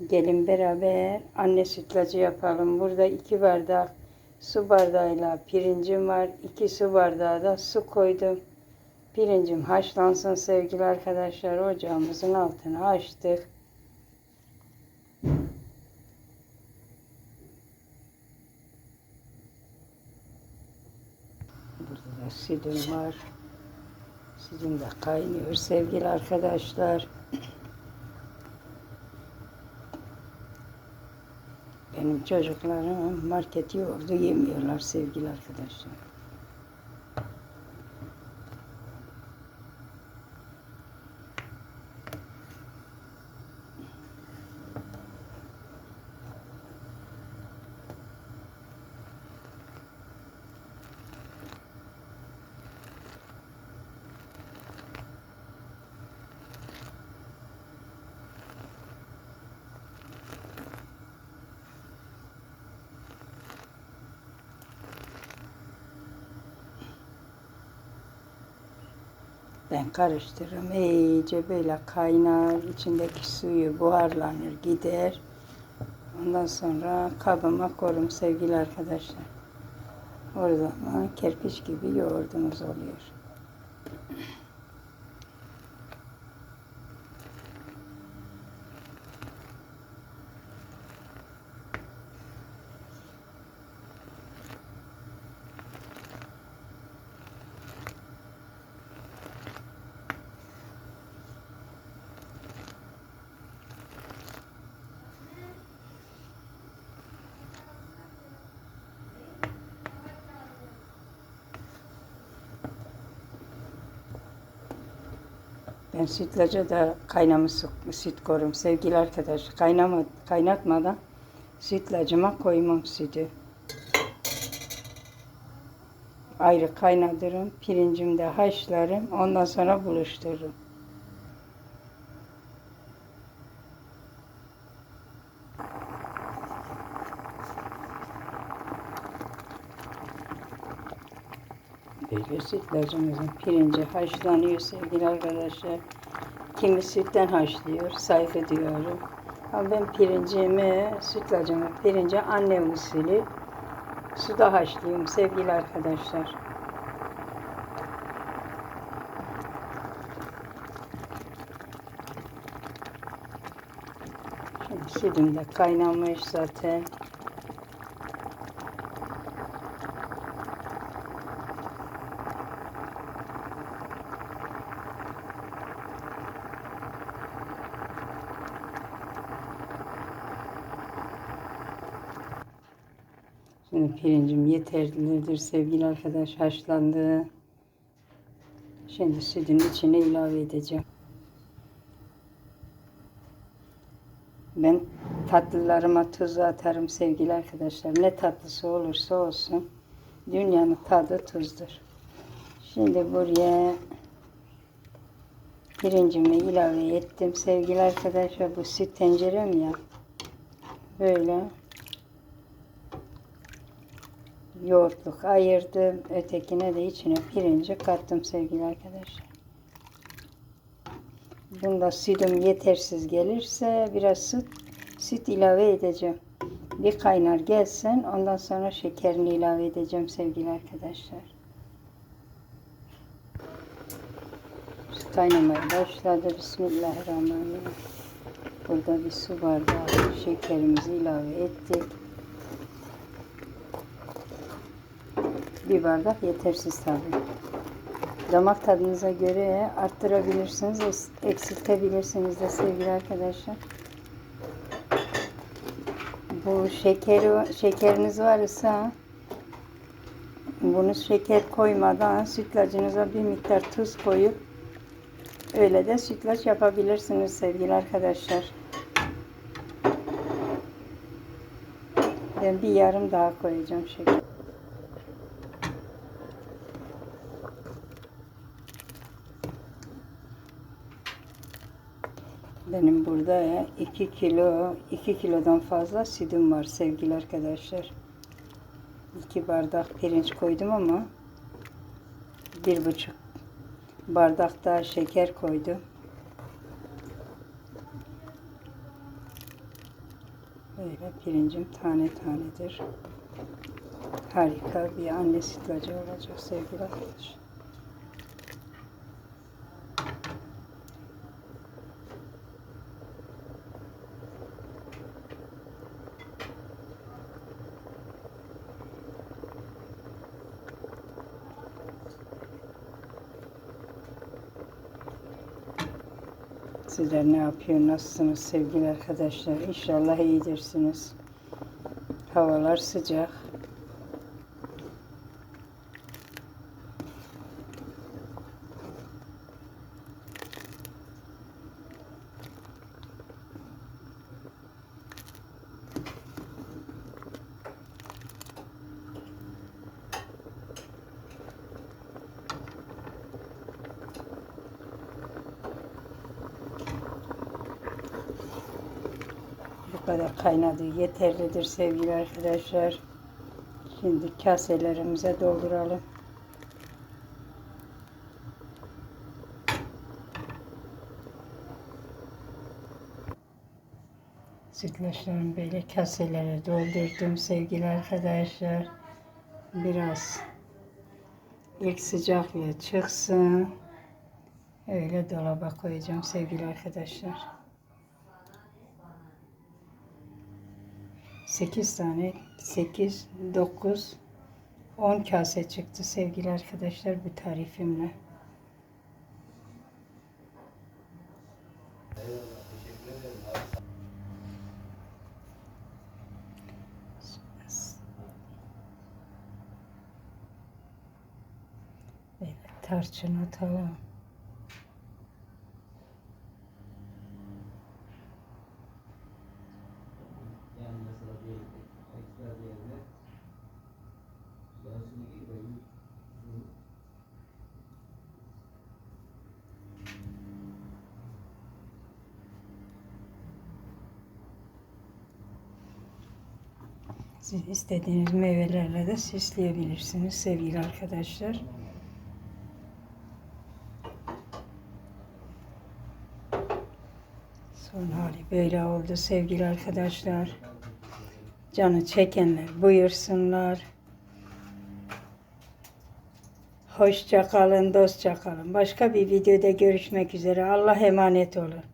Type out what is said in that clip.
Gelin beraber anne sütlacı yapalım. Burada iki bardak su bardağıyla pirincim var. İki su bardağı da su koydum. Pirincim haşlansın sevgili arkadaşlar. Ocağımızın altını açtık. Burada da sütüm var. Sütüm de kaynıyor sevgili arkadaşlar. Benim çocuklarım market yoğurdu yemiyorlar sevgili arkadaşlar. Ben karıştırırım. İyice böyle kaynar. içindeki suyu buharlanır gider. Ondan sonra kabıma korum sevgili arkadaşlar. O zaman kerpiç gibi yoğurdumuz oluyor. Ben sütlaca da kaynamış su- süt korum sevgili arkadaş. Kaynama, kaynatmadan sütlacıma koymam sütü. Ayrı kaynatırım. Pirincimi de haşlarım. Ondan sonra buluştururum. Böyle sütlacımızın pirinci haşlanıyor sevgili arkadaşlar. Kimi sütten haşlıyor, sayfa diyorum. Ama ben pirincimi, sütlacımı, pirinci anne usulü suda haşlıyorum sevgili arkadaşlar. Şimdi sütüm de kaynamış zaten. Şimdi pirincim yeterlidir sevgili arkadaş haşlandı. Şimdi sütün içine ilave edeceğim. Ben tatlılarıma tuz atarım sevgili arkadaşlar. Ne tatlısı olursa olsun dünyanın tadı tuzdur. Şimdi buraya pirincimi ilave ettim sevgili arkadaşlar. Bu süt tencerem ya. Böyle yoğurtluk ayırdım. Ötekine de içine pirinci kattım sevgili arkadaşlar. Bunda sütüm yetersiz gelirse biraz süt, süt ilave edeceğim. Bir kaynar gelsin ondan sonra şekerini ilave edeceğim sevgili arkadaşlar. Su kaynamaya başladı. Bismillahirrahmanirrahim. Burada bir su bardağı şekerimizi ilave ettik. Bir bardak yetersiz tabii. Damak tadınıza göre arttırabilirsiniz, eksiltebilirsiniz de sevgili arkadaşlar. Bu şekeri, şekeriniz varsa bunu şeker koymadan sütlacınıza bir miktar tuz koyup öyle de sütlaç yapabilirsiniz sevgili arkadaşlar. Ben bir yarım daha koyacağım şeker. Benim burada 2 kilo, 2 kilodan fazla sütüm var sevgili arkadaşlar. 2 bardak pirinç koydum ama bir buçuk bardak da şeker koydum. Böyle pirincim tane tanedir. Harika bir anne sütlacı olacak sevgili arkadaşlar. Sizler ne yapıyor, nasılsınız sevgili arkadaşlar? İnşallah iyidirsiniz. Havalar sıcak. Bu kadar kaynadı. Yeterlidir sevgili arkadaşlar. Şimdi kaselerimize dolduralım. Sütlaçlarımı böyle kaselere doldurdum sevgili arkadaşlar. Biraz ilk sıcaklığı çıksın. Öyle dolaba koyacağım sevgili arkadaşlar. 8 tane 8 9 10 kase çıktı sevgili arkadaşlar bu tarifimle. Evet, tarçın atalım. Siz istediğiniz meyvelerle de süsleyebilirsiniz sevgili arkadaşlar. Son hali böyle oldu sevgili arkadaşlar. Canı çekenler buyursunlar. Hoşça kalın, dostça kalın. Başka bir videoda görüşmek üzere. Allah emanet olun.